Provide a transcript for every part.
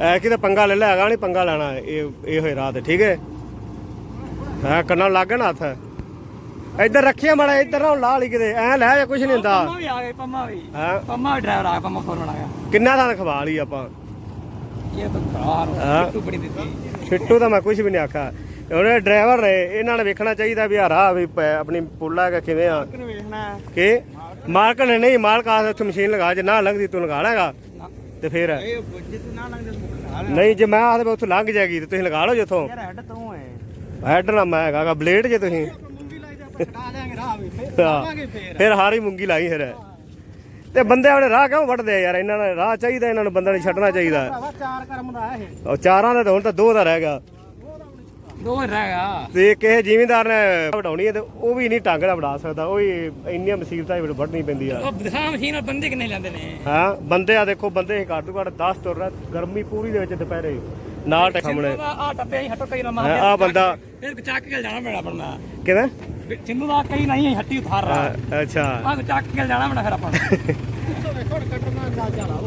ਐ ਕਿਤੇ ਪੰਗਾ ਲੈ ਲੈ ਹੈਗਾ ਨਹੀਂ ਪੰਗਾ ਲੈਣਾ ਇਹ ਇਹ ਹੋਏ ਰਾਤ ਠੀਕ ਹੈ? ਹਾਂ ਕੰਨਾਂ ਨੂੰ ਲੱਗ ਗਿਆ ਨਾ ਹੱਥ। ਇੱਧਰ ਰੱਖਿਆ ਮਾੜਾ ਇੱਧਰ ਨਾ ਲਾ ਲਈ ਕਿਤੇ ਐ ਲੈ ਜਾ ਕੁਝ ਨਹੀਂ ਹੁੰਦਾ। ਪੰਮਾ ਵੀ ਆ ਗਏ ਪੰਮਾ ਵੀ। ਹਾਂ? ਪੰਮਾ ਵੀ ਡਰਾਈਵਰ ਆ ਗਿਆ ਪੰਮਾ ਫੋਨ ਬਣਾਇਆ ਕਿੰਨਾ ਥਾਂ ਖਵਾ ਲਈ ਆਪਾਂ? ਇਹ ਤਾਂ ਹਾਂ। ਤੂੰ ਬੜੀ ਦਿੱਤੀ। ਛਿੱਟੂ ਤਾਂ ਮੈਂ ਕੁਝ ਵੀ ਨਹੀਂ ਆਖਿਆ। ਉਹਨੇ ਡਰਾਈਵਰ ਨੇ ਇਹਨਾਂ ਨੇ ਵੇਖਣਾ ਚਾਹੀਦਾ ਵੀ ਹਾਰਾ ਵੀ ਪ- ਆਪਣੀ ਪੁੱਲਾ ਹੈਗਾ ਕਿਵੇਂ ਆ। ਕਿ ਮਾਲਕ ਨੇ ਨਹੀਂ ਮਾਲਕ ਆਸ ਉੱਥੇ ਮਸ਼ੀਨ ਲਗਾ ਜੇ ਨਾ ਲੰਘਦੀ ਤੂੰ ਲਗਾ ਲੇਗਾ ਤੇ ਫਿਰ ਇਹ ਜਿੱਤ ਨਾ ਲੰਘਦੇ ਤੂੰ ਨਹੀਂ ਜੇ ਮੈਂ ਆਖਦਾ ਉੱਥੋਂ ਲੰਘ ਜਾਏਗੀ ਤੇ ਤੁਸੀਂ ਲਗਾ ਲਓ ਜਿੱਥੋਂ ਯਾਰ ਹੈਡ ਤੂੰ ਹੈ ਹੈਡ ਨਾ ਮੈਂ ਹੈਗਾ ਬਲੇਡ ਜੇ ਤੁਸੀਂ। ਫੇਰ ਹਾਰੀ ਮੂੰਗੀ ਲਾਈ ਫਿਰ। ਤੇ ਬੰਦੇ ਆਪਣੇ ਰਾਹ ਕਿਉਂ ਵੱਢਦੇ ਆ ਯਾਰ? ਇਹਨਾਂ ਨੇ ਰਾਹ ਚਾਹੀਦਾ ਇਹਨਾਂ ਨੂੰ ਬੰਦਾ ਨਹੀਂ ਛੱਡਣਾ ਚਾਹੀਦਾ। ਚਾਰ ਕਰਮ ਦਾ ਇਹ। ਉਹ ਚਾਰਾਂ ਦਾ ਤਾਂ ਹੁਣ ਤਾਂ ਦੋ ਦਾ ਰਹਿ ਗਿਆ। ਦੋ ਰਹਿ। ਗਿਆ ਤੇ ਕਿਸੇ ਜ਼ਿਮੀਂਦਾਰ ਨੇ ਵਡਾਉਣੀ ਹੈ ਤੇ ਉਹ ਵੀ ਨਹੀਂ ਟੰਗ ਵਡਾ ਸਕਦਾ। ਉਹ ਹੀ ਇੰਨੀਆਂ ਮੁਸੀਬਤਾਂ ਹੀ ਵੱਢਣੀ ਪੈਂਦੀ ਆ ਉਹ ਦਿਖਾ ਮਸ਼ੀਨ ਨਾਲ ਬੰਦੇ ਕਿੰਨੇ ਲੈਂਦੇ ਨੇ? ਹਾਂ ਬੰਦੇ ਆ ਦੇਖੋ ਬੰਦੇ ਘੱਟ ਤੋਂ ਘੱਟ 10 ਤੁਰ ਰਿਹਾ ਗਰਮੀ ਪੂਰੀ ਦੇ ਵਿੱਚ ਦੁਪਹਿਰੇ ਨਾਲ ਟੱਕ ਸਾਹਮਣੇ। ਆ ਟੱਪੇ ਹੀ ਹਟੋ ਕਈ ਨਾ ਹਾਂ, ਆਹ ਬੰਦਾ- ਫਿਰ ਚੱਕ ਕੇ ਜਾਣਾ ਪੈਣਾ ਪੜਨਾ ਕਿਵੇਂ? ਸਿੰਧੂ ਦਾ ਕਈ ਨਹੀਂ ਹੱਟੀ ਉਤਾਰ ਰਹਾ। ਅੱਛਾ। ਆ ਚੱਕ ਕੇ ਜਾਣਾ ਪੈਣਾ ਫਿਰ ਆਪਾਂ। ਵੇਖੋ ਕੱਟਣਾ ਨਾਲ ਜਾਣਾ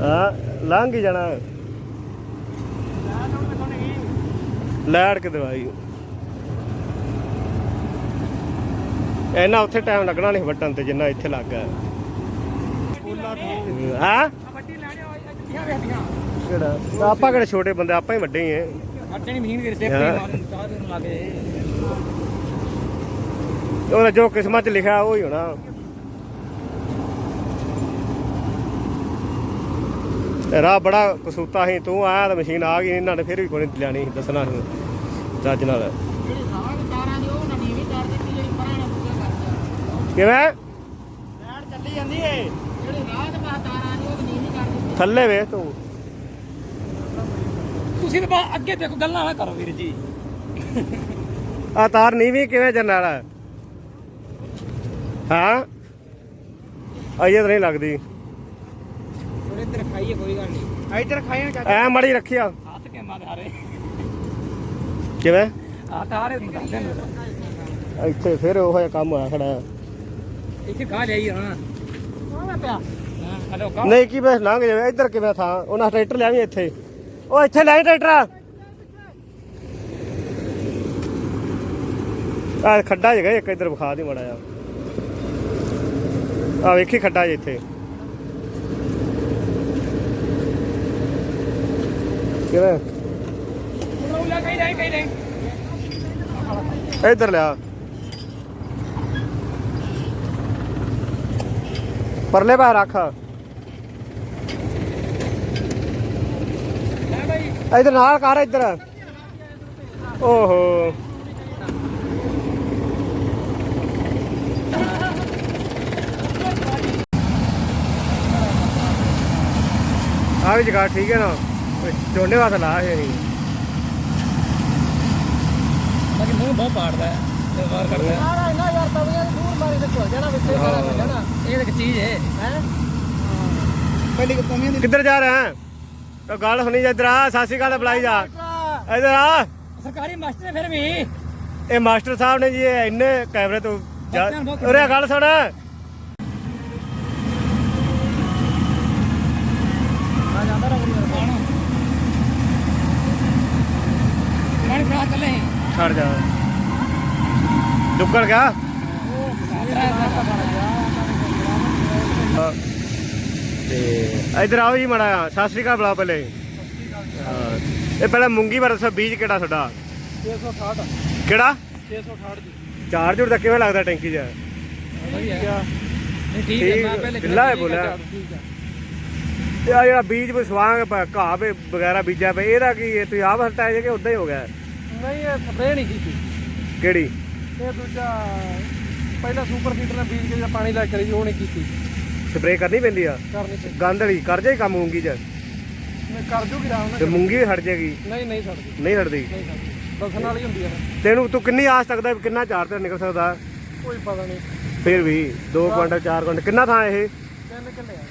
ਹਾਂ ਲੰਘ ਜਾਣਾ। ਲੈੜ ਕੇ ਦਵਾਈ ਇਹਨਾਂ ਉੱਥੇ ਟਾਈਮ ਲੱਗਣਾ ਨਹੀਂ ਵੱਟਣ ਤੇ ਜਿੰਨਾ ਇੱਥੇ ਲੱਗ ਹਾਂ? ਕਿਹੜਾ? ਆਪਾਂ ਕਿਹੜੇ ਛੋਟੇ ਬੰਦੇ ਆਪਾਂ ਹੀ ਵੱਡੇ ਹੀ ਐ ਅੱਟੇ ਨਹੀਂ ਮਹੀਨ ਕਰਦੇ ਹਾਂ। ਕੋਈ ਲੱਗੇ ਜੋ ਕਿਸਮਤ ਚ ਲਿਖਿਆ ਉਹ ਹੀ ਹੋਣਾ। ਤੇ ਰਾਹ ਬੜਾ ਕਸੂਤਾ ਸੀ ਤੂੰ ਆਇਆ ਤਾਂ ਮਸ਼ੀਨ ਆ ਗਈ ਇਹਨਾਂ ਨੇ ਫਿਰ ਵੀ ਕੋਈ ਨਹੀਂ ਲਿਆਣੀ ਸੀ, ਦੱਸਣਾ ਸੀ ਚੱਜ ਨਾਲ। ਤਾਰਾਂ ਨਾ ਕਰਦਾ ਕਿਵੇਂ? ਲੈਣ ਚੱਲੀ ਜਾਂਦੀ ਏ ਜਿਹੜੀ ਰਾਹ ਦੇ ਬਾਹਰ ਤਾਰਾਂ ਦੀ ਉਹ ਨੀਵੀਂ ਕਰ ਦਿੱਤੀ ਥੱਲੇ ਵੇਖ ਤੂੰ। ਤੁਸੀਂ ਤਾਂ ਅੱਗੇ ਦੇਖੋ ਗੱਲਾਂ ਨਾ ਕਰੋ ਵੀਰ ਜੀ। ਆ ਤਾਰ ਨੀਵੀਂ ਕਿਵੇਂ ਜਰਨਲ ਹਾਂ? ਅਜੇ ਤਾਂ ਨਹੀਂ ਲੱਗਦੀ। ਕੋਈ ਗੱਲ ਨਹੀਂ। ਇੱਧਰ ਐ ਮੜੀ ਰੱਖਿਆ। ਹੱਥ ਕੇ ਮਾਰੇ ਹਾਰੇ ਕਿਵੇਂ? ਆ ਤਾਰੇ ਨੂੰ ਦੱਸ ਦੇਣ ਇੱਥੇ ਫਿਰ ਉਹ ਜਿਹਾ ਕੰਮ ਹੋਇਆ ਖੜਾ। ਇੱਥੇ ਖਾ ਲਈ ਹਾਂ ਆ ਪਿਆ। ਹਾਂ ਹਲੋ ਕਾ ਨਹੀਂ ਕੀ ਬਸ ਲੰਘ ਜਾਵੇ। ਇੱਧਰ ਕਿਵੇਂ ਥਾਂ? ਉਹਨਾਂ ਟਰੈਕਟਰ ਲਿਆਵੀਂ ਇੱਥੇ। ਉਹ ਇੱਥੇ ਲੈ ਟਰੈਕਟਰ। ਆ ਖੱਡਾ ਜਗਾ ਇੱਕ ਇੱਧਰ ਵਿਖਾ ਦੀ ਮੜਾ ਆ ਆ ਵੇਖੀ ਖੱਡਾ ਜੇ ਇੱਥੇ ਕਿਵੇਂ ਲੈ ਕਹੀ ਨਹੀਂ ਕਹੀ ਨਹੀਂ ਇੱਧਰ ਲਿਆ ਪਰਲੇ ਬਾਹਰ ਰੱਖ ਲੈ ਬਾਈ ਇੱਧਰ ਨਾਲ ਕਰ ਇੱਧਰ ਓਹੋ ਆ ਵੀ ਜਗਾ ਠੀਕ ਹੈ ਨਾ ਚੋਣੇ ਵਾਸਤੇ ਲਾ ਹੈ ਨਹੀਂ ਬਾਕੀ ਮੂੰਹ ਬਹੁਤ ਪਾੜਦਾ ਹੈ ਤੇ ਵਾਰ ਕਰਦਾ ਹੈ। ਯਾਰ ਇਹਨਾਂ ਯਾਰ ਤਵੀਆਂ ਦੀ ਦੂਰ ਮਾਰੀ ਤੇ ਭੁੱਲ ਜਾਣਾ ਵਿੱਚੇ ਸਾਰਾ ਮਿਲਦਾ ਨਾ ਇਹ ਤਾਂ ਇੱਕ ਚੀਜ਼ ਹੈ। ਹੈ? ਪਹਿਲੀ ਕਮੀਆਂ ਦੀ ਕਿੱਧਰ ਜਾ ਰਿਹਾ ਹੈ? ਉਹ ਗੱਲ ਸੁਣੀ ਜਾ ਇੱਧਰ ਆ ਸ਼੍ਰੀ ਅਕਾਲ ਬੁਲਾਈ ਜਾ। ਇੱਧਰ ਆ। ਸਰਕਾਰੀ ਮਾਸਟਰ ਨੇ ਫਿਰ ਵੀ। ਇਹ ਮਾਸਟਰ ਸਾਹਿਬ ਨੇ ਜੀ ਇਹ ਇੰਨੇ ਕੈਮਰੇ ਤੋਂ ਉਰੇ ਗੱਲ ਸੁਣ ਆ ਜਾਂਦਾ ਰਵੀ ਕੌਣ ਮੈਂ ਖੜਾ ਚੱਲੇ ਛੱਡ ਜਾ। ਡੁੱਕਣ ਗਿਆ? ਤੇ ਇੱਧਰ ਆਓ ਜੀ ਮੜਾ ਸਤਿ ਸ਼੍ਰੀ ਅਕਾਲ ਬੁਲਾ ਪਹਿਲੇ। ਇਹ ਪਹਿਲਾਂ ਮੂੰਗੀ ਬਾਰੇ ਦੱਸੋ ਬੀਜ ਕਿਹੜਾ ਤੁਹਾਡਾ? 660 ਕਿਹੜਾ? 660 ਦੀ। ਚਾਰਜ ਦਾ ਕਿਵੇਂ ਲੱਗਦਾ ਟੈਂਕੀ ਨਹੀਂ ਠੀਕ ਹੈ ਮੈਂ ਪਹਿਲੇ ਬੋਲਿਆ। ਜਿਹੜਾ ਬੀਜ ਵਿਸਵਾਂਗ ਘਾਹ ਵੇ ਵਗੈਰਾ ਬੀਜਿਆ ਪਿਆ ਇਹਦਾ ਕੀ ਹੈ ਤੁਸੀਂ ਆਪ ਹਟਾਇਆ ਜੇ ਕਿ ਉਦਾਂ ਹੀ ਹੋ ਗਿਆ? ਨਹੀਂ ਇਹ ਸਪਰੇਅ ਨਹੀਂ ਕੀਤੀ। ਕਿਹੜੀ? ਇਹ ਦੂਜਾ ਪਹਿਲਾਂ ਸੁਪਰ ਸੀਡਰ ਨੇ ਬੀਜ ਕੇ ਜਿਹੜਾ ਪਾਣੀ ਲੈ ਕੇ ਕਰੀ ਉਹ ਨਹੀਂ ਕੀਤੀ। ਸਪਰੇਅ ਕਰਨੀ ਪੈਂਦੀ ਆ? ਕਰਨੀ ਤੇ ਗੰਦ ਵਾਲੀ ਕਰ ਜਾਈ ਕੰਮ ਮੂੰਗੀ 'ਚ? ਮੈਂ ਕਰ ਜੂਗੀ ਰਾਮ ਤੇ ਮੂੰਗੀ ਵੀ ਹਟ ਜਾਏਗੀ? ਨਹੀਂ ਨਹੀਂ ਛੱਡਦੀ ਨਹੀਂ ਹਟਦੀ ਨਹੀਂ ਛੱਡਦੀ ਦੱਸਣ ਵਾਲੀ ਹੁੰਦੀ ਹੈ ਤੈਨੂੰ ਤੂੰ ਕਿੰਨੀ ਆਸ ਤੱਕਦਾ ਵੀ ਕਿੰਨਾ ਚਾਰ ਤੇ ਨਿਕਲ ਸਕਦਾ? ਕੋਈ ਪਤਾ ਨਹੀਂ। ਫਿਰ ਵੀ 2 ਕੁਇੰਟਲ 4 ਕੁਇੰਟਲ। ਕਿੰਨਾ ਥਾਂ ਇਹ? ਤਿੰਨ ਕਿੱਲੇ ਆ।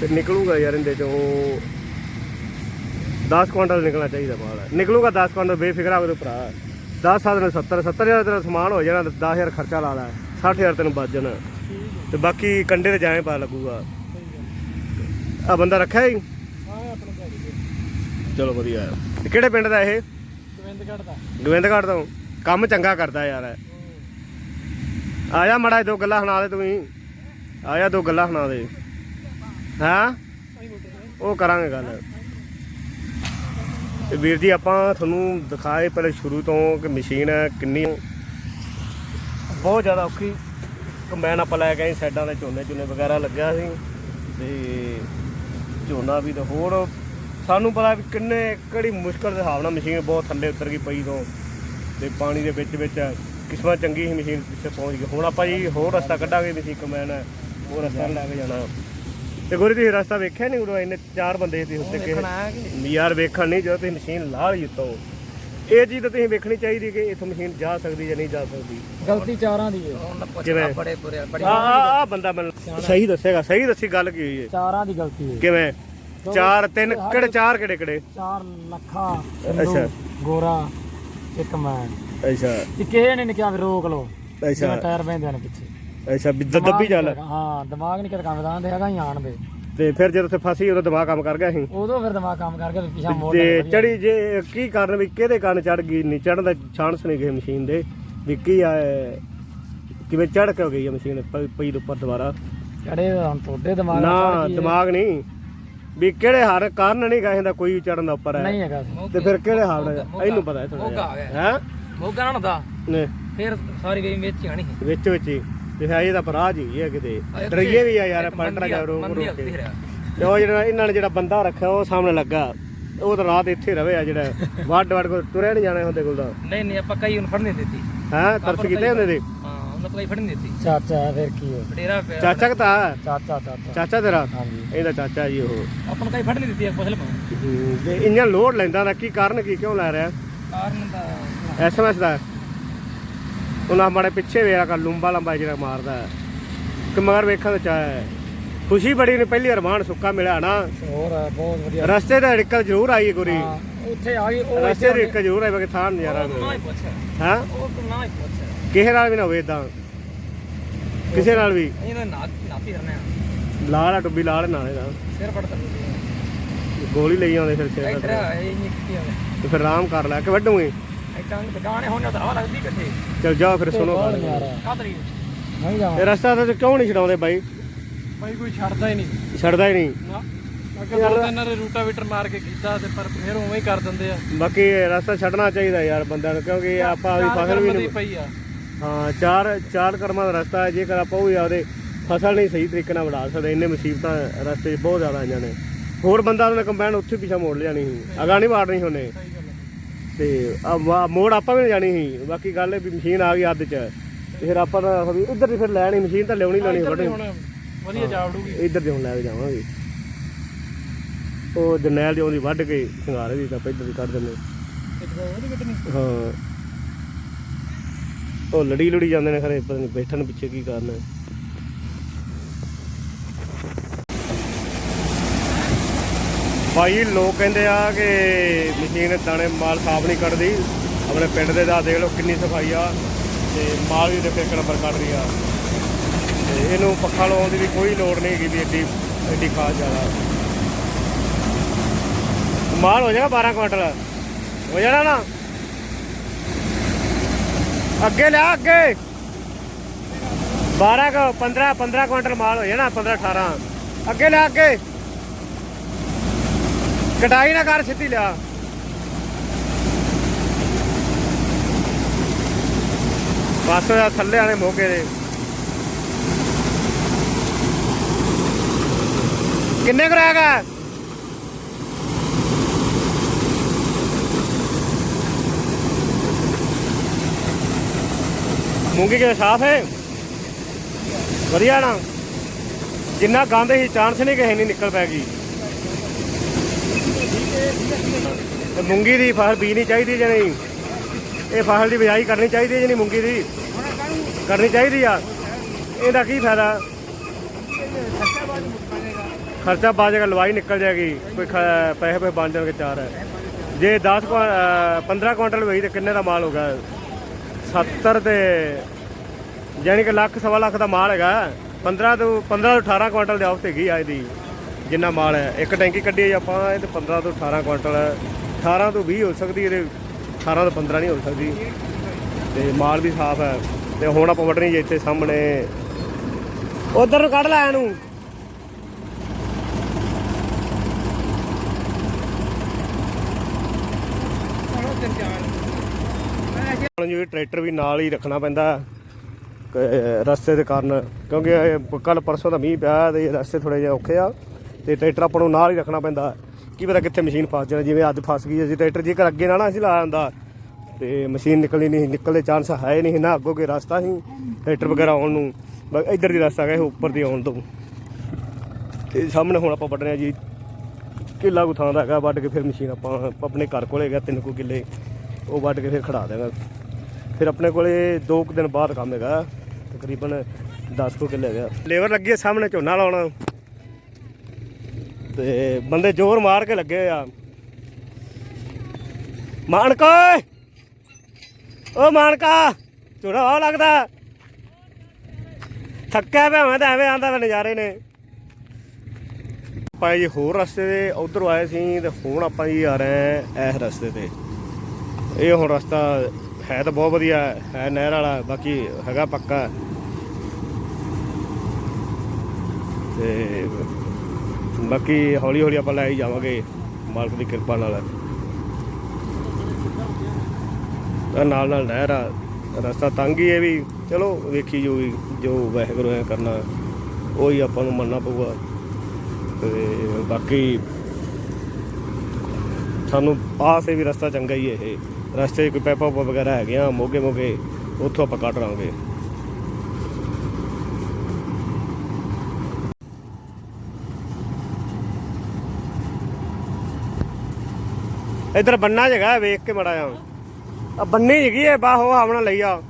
ਤੇ ਨਿਕਲੂਗਾ ਯਾਰ ਇਹਦੇ ਚੋਂ। 10 ਕੁਇੰਟਲ ਨਿਕਲਣਾ ਚਾਹੀਦਾ ਬਾਹਰ ਨਿਕਲੂਗਾ 10 ਕੁਇੰਟਲ ਬੇਫਿਕਰ ਤੂੰ ਭਰਾ 10 ਸਾਲ ਨੂੰ 70 70000 ਤੇਰਾ ਸਮਾਨ ਹੋ ਜਾਣਾ 10000 ਖਰਚਾ ਲਾ ਲੈ 60000 ਤੈਨੂੰ ਬਚ ਜਾਣਾ ਤੇ ਬਾਕੀ ਕੰਡੇ ਤੇ ਜਾਏ ਪਾ ਲੱਗੂਗਾ ਆ ਬੰਦਾ ਰੱਖਿਆ ਹੀ ਹਾਂ ਚਲੋ ਵਧੀਆ ਹੈ। ਤੇ ਕਿਹੜੇ ਪਿੰਡ ਦਾ ਇਹ ਗੋਬਿੰਦਗੜ੍ਹ ਦਾ ਗੋਬਿੰਦਗੜ੍ਹ ਤੋਂ ਕੰਮ ਚੰਗਾ ਕਰਦਾ ਯਾਰ ਆ ਜਾ ਮੜਾ ਦੋ ਗੱਲਾਂ ਸੁਣਾ ਦੇ ਤੂੰ ਹੀ ਆ ਜਾ ਦੋ ਗੱਲਾਂ ਸੁਣਾ ਦੇ ਹਾਂ ਉਹ ਕਰਾਂਗੇ ਗੱਲ ਵੀਰ ਜੀ, ਆਪਾਂ ਤੁਹਾਨੂੰ ਦਿਖਾਏ ਪਹਿਲੇ ਸ਼ੁਰੂ ਤੋਂ ਕਿ ਮਸ਼ੀਨ ਕਿੰਨੀ ਬਹੁਤ ਜ਼ਿਆਦਾ ਔਖੀ ਕੰਬਾਈਨ ਆਪਾਂ ਲੈ ਕੇ ਸਾਈਡਾਂ ਦੇ ਝੋਨੇ ਝੋਨੇ ਵਗੈਰਾ ਲੱਗਿਆ ਸੀ ਤੇ ਝੋਨਾ ਵੀ ਤੇ ਹੋਰ ਸਾਨੂੰ ਪਤਾ ਵੀ ਕਿੰਨੇ, ਕਿਹੜੀ ਮੁਸ਼ਕਲ ਦੇ ਹਿਸਾਬ ਨਾਲ ਮਸ਼ੀਨ ਬਹੁਤ ਥੱਲੇ ਉਤਰ ਗਈ ਪਈ ਤੋਂ ਤੇ ਪਾਣੀ ਦੇ ਵਿੱਚ ਵਿੱਚ ਕਿਸਮਤ ਚੰਗੀ ਸੀ ਮਸ਼ੀਨ ਪਿੱਛੇ ਪਹੁੰਚ ਗਈ। ਹੁਣ ਆਪਾਂ ਜੀ ਹੋਰ ਰਸਤਾ ਕੱਢਾਂਗੇ, ਮਸ਼ੀਨ ਕੰਬਾਈਨ ਉਹ ਰਸਤਾ ਲੈ ਕੇ ਜਾਣਾ। ਤੇ ਗੋਰੀ ਤੁਸੀਂ ਰਸਤਾ ਵੇਖਿਆ ਨਹੀਂ ਉਦੋਂ ਇੰਨੇ ਚਾਰ ਬੰਦੇ ਸੀ ਉੱਤੇ ਕਿ? ਯਾਰ ਵੇਖਣ ਨਹੀਂ ਜਦੋਂ ਤੁਸੀਂ ਮਸ਼ੀਨ ਲਾ ਲਈ ਉੱਤੋਂ। ਇਹ ਚੀਜ਼ ਤਾਂ ਤੁਸੀਂ ਵੇਖਣੀ ਚਾਹੀਦੀ ਕਿ ਇੱਥੋਂ ਮਸ਼ੀਨ ਜਾ ਸਕਦੀ ਜਾਂ ਨਹੀਂ ਜਾ ਸਕਦੀ। ਗਲਤੀ ਚਾਰਾਂ ਦੀ ਹੈ। ਕਿਵੇਂ? ਬੜੇ ਬੁਰੇ ਬੜੀ ਆ ਆ ਆ ਬੰਦਾ ਮੈਨੂੰ ਸਹੀ ਦੱਸੇਗਾ ਸਹੀ ਦੱਸੀ ਗੱਲ ਕੀ ਹੋਈ ਹੈ? ਚਾਰਾਂ ਦੀ ਗਲਤੀ ਹੈ। ਕਿਵੇਂ? ਚਾਰ ਤਿੰਨ ਕਿਹੜੇ ਚਾਰ ਕਿਹੜੇ ਕਿਹੜੇ? ਚਾਰ ਲੱਖਾ ਅੱਛਾ। ਗੋਰਾ ਇੱਕ ਮੈਂ। ਅੱਛਾ। ਤੇ ਕਿਸੇ ਨੇ ਨੀ ਕਿਹਾ ਰੋਕ ਲਓ। ਅੱਛਾ। ਟਾਇਰ ਬੈਂਦੇ ਨੇ ਪਿੱਛੇ। ਅੱਛਾ ਵੀ ਦ- ਦੱਬੀ ਚੱਲ। ਹਾਂ ਦਿਮਾਗ ਨਹੀਂ ਕਿਤੇ ਕੰਮ ਦਾਂਦੇ ਹੈਗਾ ਹੀ ਆਣ ਦੇ। ਤੇ ਫਿਰ ਜਦੋਂ ਉੱਥੇ ਫਸੀ ਉਦੋਂ ਦਿਮਾਗ ਕੰਮ ਕਰ ਗਿਆ ਸੀ? ਉਦੋਂ ਫਿਰ ਦਿਮਾਗ ਕੰਮ ਕਰਕੇ ਤੇ ਪਿਛਾ ਮੋੜ ਤੇ ਲੈਂਦਾ। ਚੜੀ ਜੇ ਕੀ ਕਾਰਨ ਵੀ ਕਿਹਦੇ ਕਾਰਨ ਚੜ ਗਈ? ਨਹੀਂ ਚੜਨ ਦਾ ਚਾਂਸ ਨਹੀਂ ਗਏ ਮਸ਼ੀਨ ਦੇ। ਵੀ ਕੀ ਆ ਕਿਵੇਂ ਚੜ ਕੇ ਹੋ ਗਈ ਹੈ ਮਸ਼ੀਨ ਪ- ਪਈ ਦੇ ਉੱਪਰ ਦੁਬਾਰਾ? ਚੜੇ ਹੁਣ ਤੁਹਾਡੇ ਦਿਮਾਗ ਨਾ ਨਾਲ ਚੜ੍ਹ ਗਈ। ਦਿਮਾਗ ਨਹੀਂ। ਵੀ ਕਿਹੜੇ ਹਰ ਕਾਰਨ ਨਹੀਂ ਗਾ ਇਹਦਾ ਕੋਈ ਚੜਨ ਦਾ ਉੱਪਰ ਹੈ। ਨਹੀਂ ਹੈਗਾ। ਸੀ। ਤੇ ਫਿਰ ਕਿਹੜੇ ਹਾਲ ਹੈ ਇਹਨੂੰ ਪਤਾ ਹੈ ਥੋੜਾ ਹੈ? ਮੋਗਾ ਨਾ ਹੁੰਦਾ। ਨੇ। ਫਿਰ ਸਾਰੀ ਵੇਈ ਵਿੱਚ ਹੀ ਆਣੀ ਵਿੱਚ ਵਿੱਚ ਹੀ। ਤੇ ਹੈ ਇਹਦਾ ਪਰਾਜ ਹੀ ਹੈ ਕਿਤੇ। ਡਰੀਏ ਵੀ ਆ ਯਾਰ ਪਲਟਣਾ ਜਾ ਰੋਕ ਰੋਕ ਕੇ। ਤੇ ਉਹ ਜਿਹੜਾ ਇਹਨਾਂ ਨੇ ਜਿਹੜਾ ਬੰਦਾ ਰੱਖਿਆ ਉਹ ਸਾਹਮਣੇ ਲੱਗਾ। ਉਹ ਤਾਂ ਰਾਤ ਇੱਥੇ ਰਵੇ ਆ ਜਿਹੜਾ। ਵੱਡ ਵੱਡ ਕੋ ਤੁਰਿਆ ਨਹੀਂ ਜਾਣਾ ਹੁੰਦੇ ਕੋਲ ਦਾ ਨਹੀਂ ਨਹੀਂ ਆਪਾਂ ਕਈ ਉਹਨੂੰ ਫੜਨ ਨਹੀਂ ਦਿੱਤੀ। ਹੈ? ਤਰਸ ਕੀਤੇ ਹੁੰਦੇ ਦੇ ਹਾਂ ਉਹਨਾਂ ਕੋਈ ਫੜਨ ਨਹੀਂ ਦਿੱਤੀ। ਚਾਚਾ ਫਿਰ ਕੀ ਹੋ ਡੇਰਾ ਚਾਚਾ ਕਤਾ ਚਾਚਾ ਚਾਚਾ। ਚਾਚਾ ਤੇਰਾ? ਹਾਂਜੀ। ਇਹਦਾ ਚਾਚਾ ਜੀ ਉਹ। ਆਪਾਂ ਨੂੰ ਕਈ ਫੜਨ ਨਹੀਂ ਦਿੱਤੀ ਤੇ ਇੰਨਾ ਲੋਡ ਲੈਂਦਾ ਦਾ ਕੀ ਕਾਰਨ ਕੀ ਕਿਉਂ ਲੈ ਰਿਹਾ? ਕਾਰਨ ਦਾ ਐਸਐਮਐਸ ਦਾ। ਉਹਨਾਂ ਮਾੜੇ ਪਿੱਛੇ ਵੇਆ ਕਰ ਲੰਬਾ ਲੰਬਾ ਜਿਹੜਾ ਮਾਰਦਾ ਹੈ। ਤੇ ਮਗਰ ਵੇਖਣ ਦਾ ਚਾਹ ਹੈ। ਖੁਸ਼ੀ ਬੜੀ ਨੇ ਪਹਿਲੀ ਅਰਮਾਨ ਸੁੱਕਾ ਮਿਲਿਆ ਨਾ। ਹੋਰ ਹੈ, ਬਹੁਤ ਵਧੀਆ। ਰਸਤੇ ਦਾ ਦਿੱਕਤ ਜ਼ਰੂਰ ਆਈ ਹੈ ਗੁਰੀ। ਹਾਂ, ਉੱਥੇ ਆ ਗਈ ਉਹ ਰਸਤੇ ਦੀ ਜ਼ਰੂਰ ਆਈ ਕਿ ਥਾਂ ਨਜ਼ਾਰਾ ਨਾ ਹੀ ਪੁੱਛ ਹਾਂ? ਉਹ ਤੂੰ ਨਾ ਹੀ ਪੁੱਛ ਕਿਸੇ ਨਾਲ ਵੀ ਨਾ ਹੋਵੇ ਇਦਾਂ ਕਿਸੇ ਨਾਲ ਵੀ। ਇਹਦਾ ਨਾ ਨਾਤੀ ਕਰਨਾ ਲਾਲ ਆ ਟੁੱਬੀ ਲਾਲ ਨਾਲੇ ਦਾ ਸਿਰ ਫੜ ਤਾ ਗੋਲੀ ਲਈ ਆਉਂਦੇ ਫਿਰ ਸਿਰ ਇੱਧਰ ਤੇ ਆ, ਇਹ ਨਹੀਂ ਕੀਤੀ ਉਹਨੇ ਤੇ ਫਿਰ ਆਰਾਮ ਕਰ ਲੈ ਕੇ ਵੱਡੂਗੇ ਇਦਾਂ ਦੇ ਗਾਣੇ ਹੋਣੇ ਤਾਂ ਹਵਾ ਲੱਗਦੀ ਕਿੱਥੇ? ਚਲ ਜਾ ਫਿਰ ਸੁਣੋ ਗੱਲ ਕਾਤਰੀ ਨਹੀਂ ਜਾਵਾਂ ਇਹ ਰਸਤਾ ਤਾਂ ਕਿਉਂ ਨਹੀਂ ਛਡਾਉਂਦੇ ਬਾਈ? ਭਾਈ ਕੋਈ ਛੱਡਦਾ ਹੀ ਨਹੀਂ। ਛੱਡਦਾ ਹੀ ਨਹੀਂ। ਨਾ। ਅੱਗੇ ਦੋ ਤਿੰਨ ਰੇ ਰੂਟਾਵੀਟਰ ਮਾਰ ਕੇ ਕੀਤਾ ਤੇ ਪਰ ਫਿਰ ਉਵੇਂ ਹੀ ਕਰ ਦਿੰਦੇ ਆ। ਬਾਕੀ ਰਸਤਾ ਛੱਡਣਾ ਚਾਹੀਦਾ ਯਾਰ ਬੰਦਿਆਂ ਨੂੰ ਕਿਉਂਕਿ ਆਪਾਂ ਵੀ ਫਸਲ ਵੀ ਨਹੀਂ ਪਈ ਆ। ਹਾਂ ਚਾਰ ਚਾਰ ਕਰਮਾਂ ਦਾ ਰਸਤਾ ਹੈ ਜੇਕਰ ਆਪਾਂ ਉਹ ਆਪਦੇ ਫਸਲ ਨਹੀਂ ਸਹੀ ਤਰੀਕੇ ਨਾਲ ਵੜਾ ਸਕਦੇ ਇੰਨੇ ਮੁਸੀਬਤਾਂ ਰਸਤੇ 'ਚ ਬਹੁਤ ਜ਼ਿਆਦਾ ਆਈਆਂ ਨੇ। ਹੋਰ ਬੰਦਾ ਉਹਨੇ ਕੰਬਾਈਨ ਉੱਥੇ ਪਿਛਾ ਮੋੜ ਲਿਆਣੀ ਸੀ ਅਗਾ ਨਹੀਂ ਸੀ ਉਹਨੇ ਤੇ ਆ ਮੋੜ ਆਪਾਂ ਵੀ ਜਾਣੀ ਸੀ। ਬਾਕੀ ਗੱਲ ਇਹ ਵੀ ਮਸ਼ੀਨ ਆ ਗਈ ਅੱਧ 'ਚ। ਤੇ ਫਿਰ ਆਪਾਂ ਤਾਂ ਵੀ ਇੱਧਰ ਦੀ ਫਿਰ ਲੈਣੀ ਮਸ਼ੀਨ ਤਾਂ ਲਿਆਉਣੀ ਲੈਣੀ ਵੱਢਣੀ। ਵਧੀਆ ਜਾਵੜੂਗੀ। ਇੱਧਰ ਦੇ ਹੁਣ ਲੈ ਕੇ ਜਾਵਾਂਗੇ। ਉਹ ਜਰਨੈਲ ਦੀ ਆਉਂਦੀ ਵੱਢ ਕੇ ਸਿੰਗਾਰੇ ਦੀ ਤਾਂ ਇੱਧਰ ਦੀ ਕੱਢ ਦਿੰਦੇ। ਹਾਂ। ਉਹ ਲੜੀ ਲੜੀ ਜਾਂਦੇ ਨੇ ਖਰੇ ਪਤਾ ਨਹੀਂ ਬੈਠਣ ਪਿੱਛੇ ਕੀ ਕਾਰਨ ਹੈ। ਭਾਈ, ਲੋਕ ਕਹਿੰਦੇ ਆ ਕਿ ਮਸ਼ੀਨ ਦਾਣੇ ਮਾਲ ਸਾਫ਼ ਨਹੀਂ ਕੱਢਦੀ। ਆਪਣੇ ਪਿੰਡ ਦੇ ਦਾ ਦੇਖ ਲਓ ਕਿੰਨੀ ਸਫ਼ਾਈ ਆ ਤੇ ਮਾਲ ਵੀ ਦੇਖੋ ਇੱਕ ਨੰਬਰ ਕੱਢ ਰਹੀ ਆ। ਤੇ ਇਹਨੂੰ ਪੱਖਾ ਲਾਉਣ ਦੀ ਵੀ ਕੋਈ ਲੋੜ ਨਹੀਂ ਹੈਗੀ ਵੀ ਏਡੀ ਏਡੀ ਖਾਸ ਜ਼ਿਆਦਾ। ਮਾਲ ਹੋ ਜਾਏਗਾ 12 ਕੁਇੰਟਲ ਹੋ ਜਾਣਾ ਨਾ। ਅੱਗੇ ਲਿਆ ਅੱਗੇ। 12 ਕੁ 15 15 ਕੁਇੰਟਲ ਮਾਲ ਹੋ ਜਾਣਾ 15 18 ਅੱਗੇ ਲਿਆ ਅੱਗੇ। ਕਟਾਈ ਨਾ ਕਰ ਸਿੱਧੀ ਲਿਆ। ਬਸ ਹੋਇਆ ਥੱਲੇ ਵਾਲੇ ਮੋਗੇ ਦੇ ਕਿੰਨੇ ਕੁ ਰਹਿ ਗਿਆ ਮੂੰਗੀ ਕਿਵੇਂ ਸਾਫ਼ ਹੈ? ਵਧੀਆ ਨਾ। ਜਿੰਨਾ ਗੰਦ ਹੀ ਚਾਂਸ ਨਹੀਂ ਕਿਸੇ ਨਹੀਂ ਨਿਕਲ ਪੈ ਗਈ। ਤੇ ਮੂੰਗੀ ਦੀ ਫਸਲ ਬੀਜਣੀ ਚਾਹੀਦੀ ਜਾਂ ਨਹੀਂ? ਇਹ ਫਸਲ ਦੀ ਬਿਜਾਈ ਕਰਨੀ ਚਾਹੀਦੀ ਹੈ ਜਾਂ ਨਹੀਂ ਮੂੰਗੀ ਦੀ? ਕਰਨੀ ਚਾਹੀਦੀ ਆ। ਇਹਦਾ ਕੀ ਫਾਇਦਾ? ਖਰਚਾ ਬਾਜ ਜਾਏਗਾ ਲਵਾਈ ਨਿਕਲ ਜਾਏਗੀ, ਕੋਈ ਖ- ਪੈਸੇ ਪੇ ਬਣ ਜਾਣਗੇ ਚਾਰ। ਜੇ 10 ਕੁ- ਅਹ 15 ਕੁਇੰਟਲ ਹੋਈ ਤੇ ਕਿੰਨੇ ਦਾ ਮਾਲ ਹੋਗਾ 70 ਤੇ ਯਾਨੀ ਕਿ ਲੱਖ, ਸਵਾ ਲੱਖ ਦਾ ਮਾਲ ਹੈਗਾ। 15 ਤੋਂ 15 ਤੋਂ 18 ਕੁਇੰਟਲ ਦੇ ਆਫਤ ਹੈਗੀ ਆ ਇਹਦੀ। ਜਿੰਨਾ ਮਾਲ ਹੈ। ਇੱਕ ਟੈਂਕੀ ਕੱਢੀ ਹੈ ਆਪਾਂ, ਇਹ ਤੇ 15 ਤੋਂ 18 ਕੁਇੰਟਲ ਹੈ। 18 ਤੋਂ 20 ਹੋ ਸਕਦੀ ਇਹਦੇ 18 ਤੋਂ 15 ਨਹੀਂ ਹੋ ਸਕਦੀ। ਤੇ ਮਾਲ ਵੀ ਸਾਫ਼ ਹੈ। ਤੇ ਹੁਣ ਆਪਾਂ ਵੱਢਣੀ ਜੇ ਇੱਥੇ ਸਾਹਮਣੇ। ਉਧਰ ਨੂੰ ਕੱਢ ਲੈ ਇਹਨੂੰ। ਜੀ ਟਰੈਕਟਰ ਵੀ ਨਾਲ ਹੀ ਰੱਖਣਾ ਪੈਂਦਾ ਰਸਤੇ ਦੇ ਕਾਰਨ, ਕਿਉਂਕਿ ਕੱਲ ਪਰਸੋਂ ਦਾ ਮੀਂਹ ਪਿਆ ਤੇ ਰਸਤੇ ਥੋੜੇ ਜਿਹਾ ਔਖੇ ਆ। ਤੇ ਟਰੈਕਟਰ ਆਪਾਂ ਨੂੰ ਨਾਲ ਹੀ ਰੱਖਣਾ ਪੈਂਦਾ। ਕੀ ਪਤਾ ਕਿੱਥੇ ਮਸ਼ੀਨ ਫਸ ਜਾਣਾ, ਜਿਵੇਂ ਅੱਜ ਫਸ ਗਈ ਅਸੀਂ ਟਰੈਕਟਰ ਜੇਕਰ ਅੱਗੇ ਨਾ ਨਾ ਅਸੀਂ ਲਾਇਆ ਹੁੰਦਾ ਤੇ ਮਸ਼ੀਨ ਨਿਕਲਣੀ ਨਹੀਂ ਨਿਕਲ ਦੇ ਚਾਂਸ ਹੈ ਨਹੀਂ ਨਾ, ਅੱਗੋਂ ਕੇ ਰਸਤਾ ਸੀ, ਟਰੈਕਟਰ ਵਗੈਰਾ ਆਉਣ ਨੂੰ। ਇੱਧਰ ਦੀ ਰਸਤਾ ਹੈ ਉੱਪਰ ਦੀ ਆਉਣ ਤੋਂ। ਤੇ ਸਾਹਮਣੇ ਹੁਣ ਆਪਾਂ ਵੱਢ ਰਹੇ ਆ ਜੀ, ਕਿੱਲਾ ਕੁ ਥਾਂ ਦਾ ਹੈਗਾ, ਵੱਢ ਕੇ ਫਿਰ ਮਸ਼ੀਨ ਆਪਾਂ ਆਪਣੇ ਘਰ ਕੋਲੇ ਹੈਗਾ, ਤਿੰਨ ਕੁ ਕਿੱਲੇ। ਉਹ ਵੱਢ ਕੇ ਫਿਰ ਖੜਾ ਦੇਗਾ ਫਿਰ ਆਪਣੇ ਕੋਲੇ 2 ਕੁ ਦਿਨ ਬਾਅਦ ਕੰਮ ਹੈਗਾ, ਤਕਰੀਬਨ 10 ਕੁ ਕਿੱਲੇ ਹੈਗਾ। ਲੇਬਰ ਲੱਗੀ ਹੈ ਸਾਹਮਣੇ ਝੋਨਾ ਲਾਉਣਾ। ਤੇ ਬੰਦੇ ਜ਼ੋਰ ਮਾਰ ਕੇ ਲੱਗੇ ਆ। ਮਾਨਕਾ ਓਏ! ਓ ਮਾਨਕਾ ਝੋਨਾ ਆ ਲੱਗਦਾ। ਥੱਕਿਆ ਪਿਆ ਮੈਂ ਤਾਂ ਐਵੇਂ ਆਂਦਾ ਵੇ ਨਜ਼ਾਰੇ ਨੇ। ਆਪਾਂ ਜੀ ਹੋਰ ਰਸਤੇ ਦੇ ਉਧਰੋਂ ਆਏ ਸੀ ਤੇ ਹੁਣ ਆਪਾਂ ਜੀ ਆ ਰਹੇ ਆ ਇਸ ਰਸਤੇ ਤੇ। ਇਹ ਹੁਣ ਰਸਤਾ ਹੈ ਤਾਂ ਬਹੁਤ ਵਧੀਆ ਹੈ, ਹੈ ਨਹਿਰ ਵਾਲਾ ਬਾਕੀ ਹੈਗਾ ਪੱਕਾ। ਤੇ ਬਾਕੀ ਹੌਲੀ ਹੌਲੀ ਆਪਾਂ ਲੈ ਹੀ ਜਾਵਾਂਗੇ। ਮਾਲਕ ਦੀ ਕਿਰਪਾ ਨਾਲ। ਤਾਂ ਨਾਲ ਨਾਲ ਨਹਿਰ ਆ, ਰਸਤਾ ਤੰਗ ਹੀ ਹੈ ਵੀ, ਚਲੋ ਵੇਖੀ ਜੋ ਵੀ ਜੋ ਵਾਹਿਗੁਰੂ ਐ ਕਰਨਾ, ਉਹ ਹੀ ਆਪਾਂ ਨੂੰ ਮੰਨਣਾ ਪਊਗਾ। ਤੇ ਬਾਕੀ ਸਾਨੂੰ ਆਸ ਹੈ ਵੀ ਰਸਤਾ ਚੰਗਾ ਹੀ ਇਹ। ਰਸਤੇ 'ਚ ਕੋਈ ਪੈਪਾ ਵਗੈਰਾ ਹੈਗੇ ਆ ਮੋਗੇ ਮੋਗੇ ਉੱਥੋਂ ਆਪਾਂ ਕੱਢ ਲਾਂਗੇ। ਇੱਧਰ ਬੰਨਾ ਜਗਾ ਵੇਖ ਕੇ ਮੜਾ ਆ ਆ ਬੰਨੀ ਹੈਗੀ ਹੈ ਬਾਹੋ ਆਵਣਾ ਲਈ ਆ।